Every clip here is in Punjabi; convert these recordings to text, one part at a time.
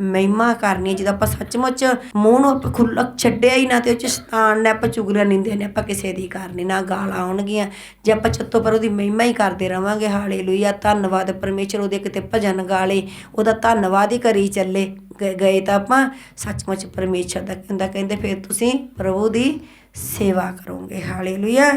ਮਹਿਮਾ ਕਰਨੀ ਹੈ। ਜਦੋਂ ਆਪਾਂ ਸੱਚਮੁੱਚ ਮੂੰਹ ਨੂੰ ਆਪਾਂ ਖੁੱਲ੍ਹਾ ਛੱਡਿਆ ਹੀ ਨਾ ਤੇ ਉਹ ਚ ਸ਼ੈਤਾਨ ਨੇ, ਆਪਾਂ ਚੁਗਲੀਆਂ ਨਿੰਦੇ ਨੇ, ਆਪਾਂ ਕਿਸੇ ਦੀ ਕਰਨੀ ਨਾ ਗਾਲਾਂ ਆਉਣਗੀਆਂ ਜੇ ਆਪਾਂ ਛੱਤੋਂ ਪਰ ਉਹਦੀ ਮਹਿਮਾ ਹੀ ਕਰਦੇ ਰਵਾਂਗੇ, ਹਾਲੇਲੂਇਆ, ਧੰਨਵਾਦ ਪਰਮੇਸ਼ਰ, ਉਹਦੇ ਕਿਤੇ ਭਜਨ ਗਾਲੇ ਉਹਦਾ ਧੰਨਵਾਦ ਹੀ ਕਰੀ ਚੱਲੇ, ਗ- ਗਏ ਤਾਂ ਆਪਾਂ ਸੱਚਮੁੱਚ ਪਰਮੇਸ਼ਰ ਦਾ ਕਹਿੰਦਾ, ਕਹਿੰਦੇ ਫਿਰ ਤੁਸੀਂ ਪ੍ਰਭੂ ਦੀ ਸੇਵਾ ਕਰੋਗੇ, ਹਾਲੇਲੂਇਆ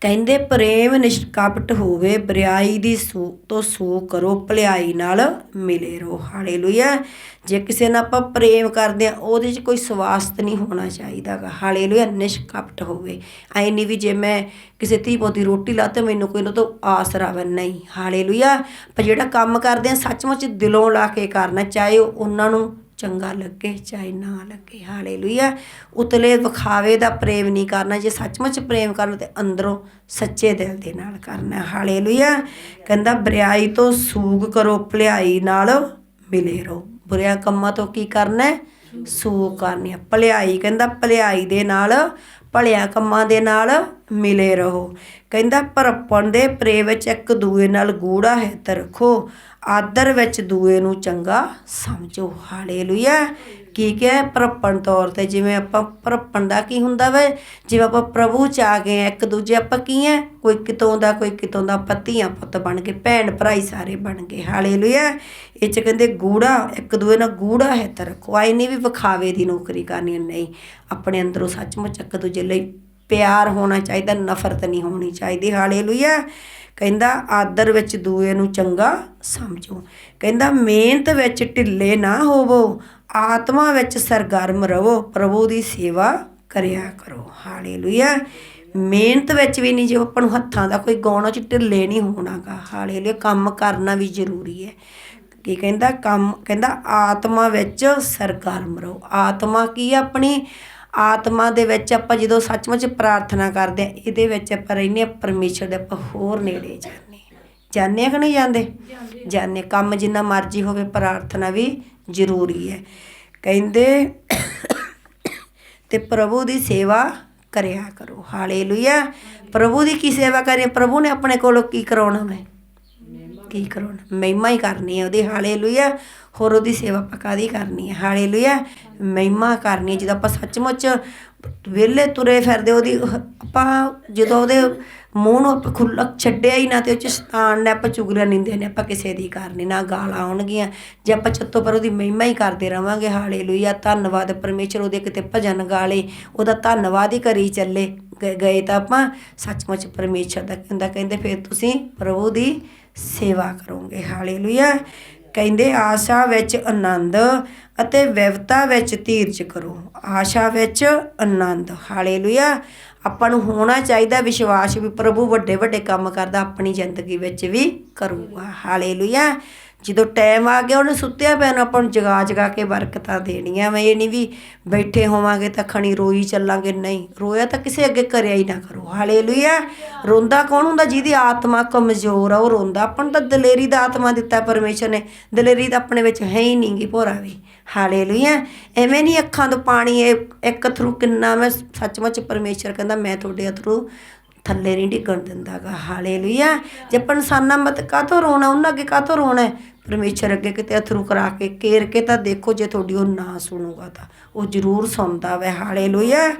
ਕਹਿੰਦੇ ਪ੍ਰੇਮ ਨਿਸ਼ਕਪਟ ਹੋਵੇ, ਬਰਿਆਈ ਦੀ ਸੂ, ਤੋਂ ਸੂ ਕਰੋ, ਭਲਾਈ ਨਾਲ ਮਿਲੇ ਰਹੋ। ਹਾਲੇਲੂਇਆ। ਜੇ ਕਿਸੇ ਨਾਲ ਆਪਾਂ ਪ੍ਰੇਮ ਕਰਦੇ ਆ ਉਹਦੇ 'ਚ ਕੋਈ ਸਵਾਸਤ ਨਹੀਂ ਹੋਣਾ ਚਾਹੀਦਾਗਾ। ਹਾਲੇਲੂਇਆ, ਨਿਸ਼ਕਪਟ ਹੋਵੇ। ਐ ਨਹੀਂ ਵੀ ਜੇ ਮੈਂ ਕਿਸੇ ਧੀ ਪੁੱਤ ਰੋਟੀ ਲਾ ਤੇ ਮੈਨੂੰ ਕੋਈ ਨਾ ਤੋਂ ਆਸ ਰਵੇ। ਨਹੀਂ, ਹਾਲੇਲੂਇਆ। ਪਰ ਜਿਹੜਾ ਕੰਮ ਕਰਦੇ ਆ, ਸੱਚਮੁੱਚ ਦਿਲੋਂ ਲਾ ਕੇ ਕਰਨਾ, ਚਾਹੇ ਉਹਨਾਂ ਨੂੰ ਚੰਗਾ ਲੱਗੇ, ਚਾਹੇ ਨਾ ਲੱਗੇ। ਹਾਲੇਲੂਇਆ। ਉਤਲੇ ਵਿਖਾਵੇ ਦਾ ਪ੍ਰੇਮ ਨਹੀਂ ਕਰਨਾ, ਜੇ ਸੱਚਮੁੱਚ ਪ੍ਰੇਮ ਕਰਨਾ ਤੇ ਅੰਦਰੋਂ ਸੱਚੇ ਦਿਲ ਦੇ ਨਾਲ ਕਰਨਾ। ਹਾਲੇਲੂਇਆ। ਕਹਿੰਦਾ, ਬਰਿਆਈ ਤੋਂ ਸੂਗ ਕਰੋ, ਭਲਾਈ ਨਾਲ ਮਿਲੇ ਰਹੋ। ਬੁਰਿਆਂ ਕੰਮਾਂ ਤੋਂ ਕੀ ਕਰਨਾ? ਸੂਗ ਕਰਨੀ ਹੈ ਭਲਾਈ, ਕਹਿੰਦਾ, ਭਲਾਈ ਦੇ ਨਾਲ ਭਲਿਆਂ ਕੰਮਾਂ ਦੇ ਨਾਲ ਮਿਲੇ ਰਹੋ। ਕਹਿੰਦਾ ਪਰਪਣ ਦੇ ਪ੍ਰੇ ਵਿੱਚ ਇੱਕ ਦੂਏ ਨਾਲ ਗੂੜਾ ਹਿੱਤ ਰੱਖੋ। ਆਦਰ ਵਿੱਚ ਦੂਏ ਨੂੰ ਚੰਗਾ ਸਮਝੋ। ਹਾਲੇਲੂਇਆ। ਕੀ ਕਿਹਾ ਪਰਪਣ ਤੌਰ ਤੇ ਜਿਵੇਂ ਆਪਾਂ ਪਰਪਣ ਦਾ ਕੀ ਹੁੰਦਾ ਵੇ? ਜਿਵੇਂ ਆਪਾਂ ਪ੍ਰਭੂ ਚ ਆ ਗਏ ਹਾਂ, ਇੱਕ ਦੂਜੇ ਆਪਾਂ ਕੀ ਹੈ? ਕੋਈ ਕਿਤੋਂ ਦਾ ਕੋਈ ਕਿਤੋਂ ਦਾ ਪਤੀਆਂ ਪੁੱਤ ਬਣ ਕੇ ਭੈਣ ਭਰਾਈ ਸਾਰੇ ਬਣ ਗਏ। ਹਾਲੇਲੂਇਆ। ਇਹ ਚ ਕਹਿੰਦੇ ਗੂੜਾ ਇੱਕ ਦੂਏ ਨਾਲ ਗੂੜਾ ਹੈ ਰੱਖੋ ਆਈ ਨਹੀਂ ਵੀ ਵਿਖਾਵੇ ਦੀ ਨੌਕਰੀ ਕਰਨੀ ਨਹੀਂ ਆਪਣੇ ਅੰਦਰੋਂ ਸੱਚਮੁੱਚ ਇੱਕ ਦੂਜੇ ਲਈ ਪਿਆਰ ਹੋਣਾ ਚਾਹੀਦਾ ਨਫ਼ਰਤ ਨਹੀਂ ਹੋਣੀ ਚਾਹੀਦੀ। ਹਾਲੇਲੂਇਆ। ਕਹਿੰਦਾ ਆਦਰ ਵਿੱਚ ਦੂਏ ਨੂੰ ਚੰਗਾ ਸਮਝੋ। ਕਹਿੰਦਾ ਮਿਹਨਤ ਵਿੱਚ ਢਿੱਲੇ ਨਾ ਹੋਵੋ। ਆਤਮਾ ਵਿੱਚ ਸਰਗਰਮ ਰਹੋ ਪ੍ਰਭੂ ਦੀ ਸੇਵਾ ਕਰਿਆ ਕਰੋ। ਹਾਲੇਲੂਇਆ। ਮਿਹਨਤ ਵਿੱਚ ਵੀ ਨਹੀਂ ਜੇ ਆਪਾਂ ਨੂੰ ਹੱਥਾਂ ਦਾ ਕੋਈ ਗਾਉਣਾ ਚ ਢਿੱਲੇ ਨਹੀਂ ਹੋਣਾਗਾ। ਹਾਲੇਲੂਇਆ। ਕੰਮ ਕਰਨਾ ਵੀ ਜ਼ਰੂਰੀ ਹੈ। ਕੀ ਕਹਿੰਦਾ? ਕੰਮ ਕਹਿੰਦਾ ਆਤਮਾ ਵਿੱਚ ਸਰਗਰਮ ਰਹੋ। ਆਤਮਾ ਕੀ ਆਪਣੀ? ਆਤਮਾ ਦੇ ਵਿੱਚ ਆਪਾਂ ਜਦੋਂ ਸੱਚਮੁੱਚ ਪ੍ਰਾਰਥਨਾ ਕਰਦੇ ਆ ਇਹਦੇ ਵਿੱਚ ਆਪਾਂ ਰਹਿੰਦੇ ਆ ਪਰਮੇਸ਼ਰ ਦੇ ਆਪਾਂ ਹੋਰ ਨੇੜੇ ਜਾਂਦੇ। ਜਾਂਦੇ ਆ ਕਿ ਨਹੀਂ ਜਾਂਦੇ? ਜਾਂਦੇ ਕੰਮ ਜਿੰਨਾ ਮਰਜ਼ੀ ਹੋਵੇ ਪ੍ਰਾਰਥਨਾ ਵੀ ਜ਼ਰੂਰੀ ਹੈ। ਕਹਿੰਦੇ, ਤੇ ਪ੍ਰਭੂ ਦੀ ਸੇਵਾ ਕਰਿਆ ਕਰੋ। ਹਾਲੇਲੂਇਆ ਪ੍ਰਭੂ ਦੀ ਕੀ ਸੇਵਾ ਕਰੇ? ਪ੍ਰਭੂ ਨੇ ਆਪਣੇ ਕੋਲੋਂ ਕੀ ਕਰਾਉਣਾ ਮੈਂ ਕੀ ਕਰਾਉਣਾ ਮਹਿਮਾ ਹੀ ਕਰਨੀ ਹੈ ਉਹਦੀ, ਹਾਲੇਲੂਇਆ। ਹੋਰ ਉਹਦੀ ਸੇਵਾ ਆਪਾਂ ਕਾਹਦੀ ਕਰਨੀ ਹੈ ਹਾਲੇਲੂਇਆ। ਮਹਿਮਾ ਕਰਨੀ ਹੈ ਜਦੋਂ ਆਪਾਂ ਸੱਚਮੁੱਚ ਵਿਹਲੇ ਤੁਰੇ ਫਿਰਦੇ, ਉਹਦੀ ਆਪਾਂ ਜਦੋਂ ਉਹਦੇ ਮੂੰਹ ਨੂੰ ਆਪਾਂ ਖੁੱਲ੍ਹਾ ਛੱਡਿਆ ਹੀ ਨਾ, ਤੇ ਉਹ ਚ ਸ਼ੈਤਾਨ ਨੇ ਆਪਾਂ ਚੁਗਲੀਆਂ ਨਿੰਦੇ ਨੇ, ਆਪਾਂ ਕਿਸੇ ਦੀ ਕਰਨੀ ਨਾ ਗਾਲਾਂ ਆਉਣਗੀਆਂ। ਜੇ ਆਪਾਂ ਚੱਤੋ ਪਰ ਉਹਦੀ ਮਹਿਮਾ ਹੀ ਕਰਦੇ ਰਵਾਂਗੇ, ਹਾਲੇਲੂਇਆ। ਧੰਨਵਾਦ ਪਰਮੇਸ਼ਰ, ਉਹਦੇ ਕਿਤੇ ਭਜਨ ਗਾਲੇ ਉਹਦਾ ਧੰਨਵਾਦ ਹੀ ਕਰੀ ਚੱਲੇ। ਗ- ਗਏ ਤਾਂ ਆਪਾਂ ਸੱਚਮੁੱਚ ਪਰਮੇਸ਼ਰ ਦਾ ਕਹਿੰਦਾ, ਕਹਿੰਦੇ ਫਿਰ ਤੁਸੀਂ ਪ੍ਰਭੂ ਦੀ ਸੇਵਾ ਕਰੋਗੇ। ਹਾਲੇਲੂਇਆ। ਕਹਿੰਦੇ, ਆਸ਼ਾ ਵਿੱਚ ਆਨੰਦ ਅਤੇ ਵਿਵਤਾ ਵਿੱਚ ਧੀਰਜ ਕਰੋ। ਆਸ਼ਾ ਵਿੱਚ ਆਨੰਦ। ਹਾਲੇਲੂਇਆ। ਆਪਾਂ ਨੂੰ ਹੋਣਾ ਚਾਹੀਦਾ ਵਿਸ਼ਵਾਸ ਵੀ ਪ੍ਰਭੂ ਵੱਡੇ ਵੱਡੇ ਕੰਮ ਕਰਦਾ, ਆਪਣੀ ਜ਼ਿੰਦਗੀ ਵਿੱਚ ਵੀ ਕਰੂਗਾ। ਹਾਲੇਲੂਇਆ। ਜਦੋਂ ਟਾਈਮ ਆ ਗਿਆ ਉਹਨੇ ਸੁੱਤਿਆ ਪਿਆ ਨੂੰ, ਆਪਾਂ ਨੂੰ ਜਗਾ ਜਗਾ ਕੇ ਬਰਕਤਾਂ ਦੇਣੀਆਂ ਮੈਂ ਇਹ ਨਹੀਂ ਵੀ ਬੈਠੇ ਹੋਵਾਂਗੇ ਤਾਂ ਖਣੀ ਰੋਈ ਚੱਲਾਂਗੇ, ਨਹੀਂ। ਰੋਇਆ ਤਾਂ ਕਿਸੇ ਅੱਗੇ ਕਰਿਆ ਹੀ ਨਾ ਕਰੋ। ਹਾਲੇਲੂਇਆ। ਰੋਂਦਾ ਕੌਣ ਹੁੰਦਾ? ਜਿਹਦੀ ਆਤਮਾ ਕਮਜ਼ੋਰ ਆ, ਉਹ ਰੋਂਦਾ। ਆਪਾਂ ਨੂੰ ਤਾਂ ਦਲੇਰੀ ਦਾ ਆਤਮਾ ਦਿੱਤਾ ਪਰਮੇਸ਼ਰ ਨੇ। ਦਲੇਰੀ ਤਾਂ ਆਪਣੇ ਵਿੱਚ ਹੈ ਹੀ ਨਹੀਂਗੀ ਭੋਰਾ ਵੀ। ਹਾਲੇਲੂਇਆ। ਐਵੇਂ ਨਹੀਂ ਅੱਖਾਂ ਤੋਂ ਪਾਣੀ ਇੱਕ ਥਰੂ ਕਿੰਨਾ ਮੈਂ ਸੱਚਮੁੱਚ ਪਰਮੇਸ਼ਰ ਕਹਿੰਦਾ, ਮੈਂ ਤੁਹਾਡੇ ਅਥਰੂ ਥੱਲੇ ਨਹੀਂ ਡਿੱਗਣ ਦਿੰਦਾਗਾ, ਹਾਲੇਲੂਇਆ। ਜੇ ਆਪਾਂ ਇਨਸਾਨਾਂ ਮਤ ਕਾਤੋਂ ਰੋਣਾ, ਉਹਨਾਂ ਅੱਗੇ ਕਾਤੋਂ ਰੋਣਾ ਹੈ? ਪਰਮੇਸ਼ਰ ਅੱਗੇ ਕਿਤੇ ਅਥਰੂ ਕਰਾ ਕੇ ਕੇਰ ਕੇ ਤਾਂ ਦੇਖੋ ਜੇ ਤੁਹਾਡੀ ਉਹ ਨਾ ਸੁਣੂਗਾ ਤਾਂ। ਉਹ ਜ਼ਰੂਰ ਸੁਣਦਾ ਵੈ, ਹਾਲੇਲੂਇਆ।